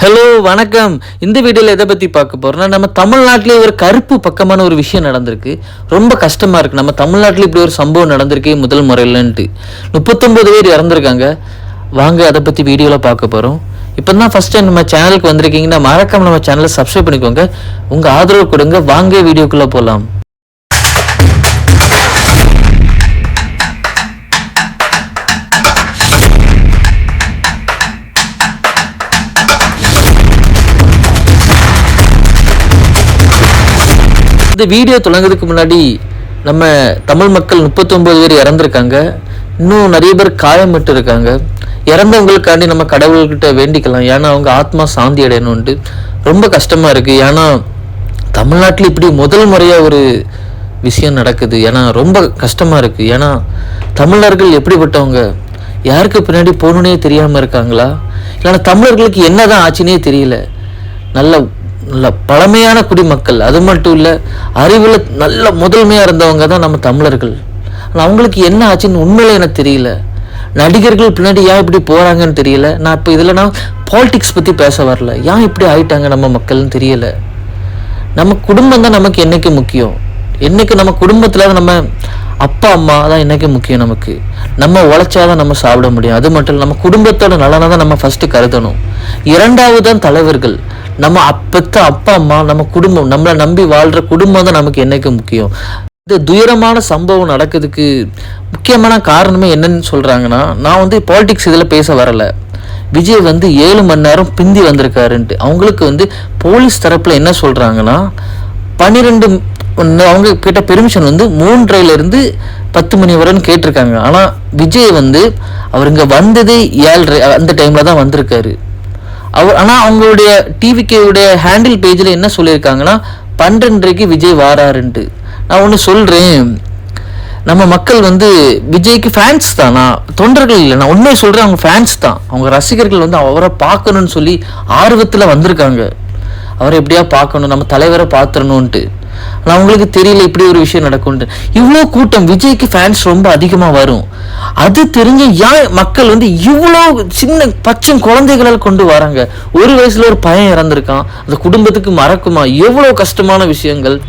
Hello வணக்கம். இந்த வீடியோவில் எதை பற்றி பார்க்க போகிறோன்னா நம்ம தமிழ்நாட்டிலே ஒரு கருப்பு பக்கமான ஒரு விஷயம் நடந்திருக்கு. ரொம்ப கஷ்டமாக இருக்குது நம்ம தமிழ்நாட்டில் இப்படி ஒரு சம்பவம் நடந்திருக்கு முதல் முறையிலன்ட்டு. முப்பத்தொம்பது பேர் இறந்துருக்காங்க. வாங்க அதை பற்றி வீடியோவில் பார்க்க போகிறோம் இப்போ தான் ஃபஸ்ட் டைம் நம்ம சேனலுக்கு வந்திருக்கீங்கன்னா மறக்காம நம்ம சேனலை சப்ஸ்கிரைப் பண்ணிக்கோங்க. உங்கள் ஆதரவு கொடுங்க. வாங்க வீடியோக்குள்ளே போகலாம் இந்த வீடியோ தொடங்குறதுக்கு முன்னாடி நம்ம தமிழ் மக்கள் முப்பத்தொன்பது பேர் இறந்துருக்காங்க. இன்னும் நிறைய பேர் காயமிட்டு இருக்காங்க இறந்தவங்களுக்காண்டி நம்ம கடவுள்கிட்ட வேண்டிக்கலாம். ஏன்னா அவங்க ஆத்மா சாந்தி அடையணும்ட்டு ரொம்ப கஷ்டமாக இருக்குது ஏன்னா தமிழ்நாட்டில் இப்படி முதல் முறையாக ஒரு விஷயம் நடக்குது. ஏன்னா ரொம்ப கஷ்டமாக இருக்குது ஏன்னா தமிழர்கள் எப்படிப்பட்டவங்க? யாருக்கு பின்னாடி போகணுன்னே தெரியாமல் இருக்காங்களா? இல்லைன்னா தமிழர்களுக்கு என்னதான் ஆச்சுன்னே தெரியல. நல்ல நல்ல பழமையான குடிமக்கள். அது மட்டும் இல்லை அறிவில் நல்ல முதன்மையாக இருந்தவங்க தான் நம்ம தமிழர்கள். ஆனால் அவங்களுக்கு என்ன ஆச்சுன்னு உண்மையில எனக்கு தெரியல. நடிகர்கள் பின்னாடி ஏன் இப்படி போகிறாங்கன்னு தெரியல. நான் இப்போ இதில் நான் பாலிடிக்ஸ் பற்றி பேச வரல. ஏன் இப்படி ஆயிட்டாங்க நம்ம மக்கள்னு தெரியல. நம்ம குடும்பம் தான் நமக்கு என்றைக்கு முக்கியம்? என்றைக்கு நம்ம குடும்பத்தில் நம்ம அப்பா அம்மா தான் என்றைக்கு முக்கியம் நமக்கு? நம்ம உழைச்சாதான் நம்ம சாப்பிட முடியும். அது மட்டும் இல்லை நம்ம குடும்பத்தோட நலனை தான் நம்ம ஃபர்ஸ்ட் கருதணும். இரண்டாவது தான் தலைவர்கள். நம்ம அப்பத்த அப்பா அம்மா நம்ம குடும்பம் நம்மளை நம்பி வாழ்ற குடும்பம் தான் நமக்கு என்னைக்கு முக்கியம்? இந்த துயரமான சம்பவம் நடக்கிறதுக்கு முக்கியமான காரணமே என்னன்னு சொல்கிறாங்கன்னா நான் வந்து பாலிடிக்ஸ் இதில் பேச வரலை. விஜய் வந்து ஏழு மணி நேரம் பிந்தி வந்திருக்காருன்ட்டு. அவங்களுக்கு வந்து போலீஸ் தரப்பில் என்ன சொல்கிறாங்கன்னா பன்னிரெண்டு அவங்க கிட்ட பெர்மிஷன் வந்து மூன்றையிலேருந்து பத்து மணி வரைன்னு கேட்டிருக்காங்க. ஆனால் விஜய் வந்து அவர் இங்கே வந்ததே ஏழரை அந்த டைமில் தான் வந்திருக்காரு. அவர் ஆனால் அவங்களுடைய டிவிகேவுடைய ஹேண்டில் பேஜில் என்ன சொல்லியிருக்காங்கன்னா பன்னெண்டரைக்கு விஜய் வாராருன்ட்டு. நான் ஒன்று சொல்கிறேன் நம்ம மக்கள் வந்து விஜய்க்கு ஃபேன்ஸ் தான். நான் தொண்டர்கள் இல்லை. நான் உண்மையை சொல்கிறேன் அவங்க ஃபேன்ஸ் தான். அவங்க ரசிகர்கள் வந்து அவரை பார்க்கணும்னு சொல்லி ஆர்வத்தில் வந்திருக்காங்க. அவரை எப்படியா பார்க்கணும்? நம்ம தலைவரை பார்த்துடணுன்ட்டு ஆனால் அவங்களுக்கு தெரியல இப்படி ஒரு விஷயம் நடக்கும்ட்டு இவ்வளோ கூட்டம் விஜய்க்கு ஃபேன்ஸ் ரொம்ப அதிகமாக வரும். அது தெரிஞ்ச ஏன் மக்கள் வந்து இவ்வளோ சின்ன பச்சை குழந்தைகளால் கொண்டு வராங்க? ஒரு வயசுல ஒரு பையன் இறந்துருக்கான். அந்த குடும்பத்துக்கு மறக்குமா? எவ்வளோ கஷ்டமான விஷயங்கள்.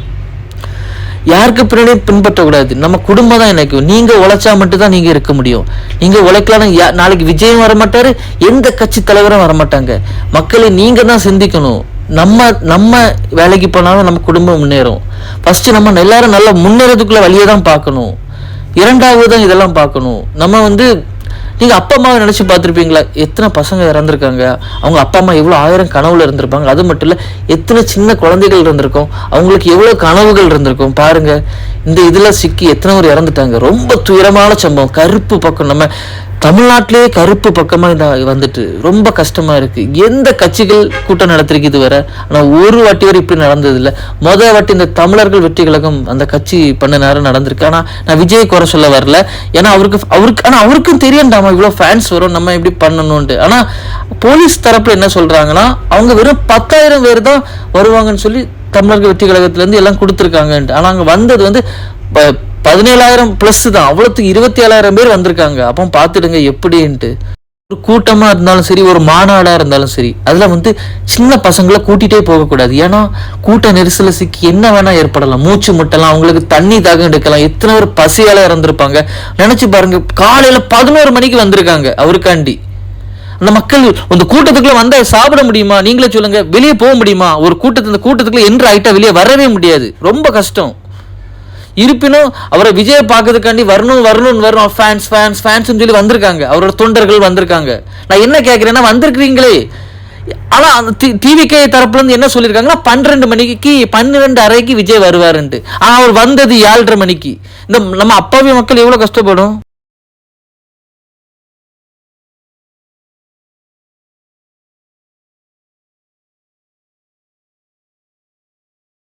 யாருக்கு பின்னாடியும் பின்பற்றக்கூடாது? நம்ம குடும்பம் தான் எனக்கு. நீங்க உழைச்சா மட்டும்தான் நீங்கள் நீங்க இருக்க முடியும். நீங்க உழைக்கலாம் யா- நாளைக்கு விஜயம் வரமாட்டார் எந்த கட்சி தலைவரும் வர மாட்டாங்க மக்களை நீங்க தான் சிந்திக்கணும். நம்ம நம்ம வேலைக்கு போனாலும் நம்ம குடும்பம் முன்னேறும். ஃபஸ்ட்டு நம்ம எல்லாரும் நல்லா முன்னேறதுக்குள்ளே வழியை தான் பார்க்கணும். இரண்டாவது தான் இதெல்லாம் பார்க்கணும். நம்ம வந்து நீங்கள் அப்பா அம்மாவை நினச்சி பார்த்துருப்பீங்களா? எத்தனை பசங்க இறந்துருக்காங்க? அவங்க அப்பா அம்மா எவ்வளோ ஆயிரம் கனவுல இருந்திருப்பாங்க? அது மட்டும் இல்லை எத்தனை சின்ன குழந்தைகள் இருந்திருக்கும்? அவங்களுக்கு எவ்வளோ கனவுகள் இருந்திருக்கும்? பாருங்க. இந்த இதில் சிக்கி எத்தனை பேர் இறந்துட்டாங்க? ரொம்ப துயரமான சம்பவம். கருப்பு பக்கம் நம்ம தமிழ்நாட்டிலேயே கருப்பு பக்கமாக இந்த வந்துட்டு. ரொம்ப கஷ்டமாக இருக்குது எந்த கட்சிகள் கூட்டம் நடத்திருக்கு இதுவரை? ஆனால் ஒரு வாட்டி வரை இப்படி நடந்ததில்லை. மொதல் வாட்டி இந்த தமிழர்கள் வெற்றி கழகம் அந்த கட்சி பண்ண நேரம் நடந்திருக்கு. ஆனால் நான் விஜய் குறை சொல்ல வரல. ஏன்னா அவருக்கு அவருக்கு ஆனால் அவருக்கும் தெரியண்டாமா இவ்வளோ ஃபேன்ஸ் வரும் நம்ம எப்படி பண்ணணும்ட்டு ஆனால் போலீஸ் தரப்பில் என்ன சொல்கிறாங்கன்னா அவங்க வெறும் பத்தாயிரம் பேர் தான் வருவாங்கன்னு சொல்லி தமிழர்கள் வெற்றி கழகத்திலேருந்து எல்லாம் கொடுத்துருக்காங்கன்ட்டு. ஆனால் அங்கே வந்தது வந்து ப- பதினேழாயிரம் ப்ளஸ் தான். அவ்வளோத்துக்கு இருபத்தி ஏழாயிரம் பேர் வந்திருக்காங்க. அப்போ பார்த்துடுங்க எப்படின்ட்டு. ஒரு கூட்டமாக இருந்தாலும் சரி ஒரு மாநாடாக இருந்தாலும் சரி அதில் வந்து சின்ன பசங்களை கூட்டிகிட்டே போகக்கூடாது. ஏன்னா கூட்ட நெரிசல சிக்கி என்ன வேணால் ஏற்படலாம். மூச்சு முட்டலாம் அவங்களுக்கு தண்ணி தாகம் எடுக்கலாம். எத்தனை பேர் பசியால் இறந்துருப்பாங்க. நினச்சி பாருங்கள் காலையில் பதினோரு மணிக்கு வந்திருக்காங்க அவருக்காண்டி. அந்த மக்கள் அந்த கூட்டத்துக்குள்ள வந்தா சாப்பிட முடியுமா? நீங்களே சொல்லுங்க. வெளியே போக முடியுமா? ஒரு கூட்டத்து அந்த கூட்டத்துக்குள்ள என்ற ஆயிட்டா வெளியே வரவே முடியாது. ரொம்ப கஷ்டம். இருப்பினும் அவரை விஜய பார்க்கறதுக்காண்டி வரணும் வரணும்னு வரணும். ஃபேன்ஸ் ஃபேன்ஸ் ஃபேன்ஸ்னு சொல்லி வந்திருக்காங்க. அவரோட தொண்டர்கள் வந்திருக்காங்க. நான் என்ன கேட்குறேன்னா வந்திருக்கிறீங்களே. ஆனா அந்த டிவிகே தரப்புல இருந்து என்ன சொல்லியிருக்காங்கன்னா பன்னிரெண்டு மணிக்கு பன்னிரெண்டு அறைக்கு விஜய் வருவாருன்ட்டு. ஆனா அவர் வந்தது ஏழரை மணிக்கு. இந்த நம்ம அப்பாவி மக்கள் எவ்வளவு கஷ்டப்படும்?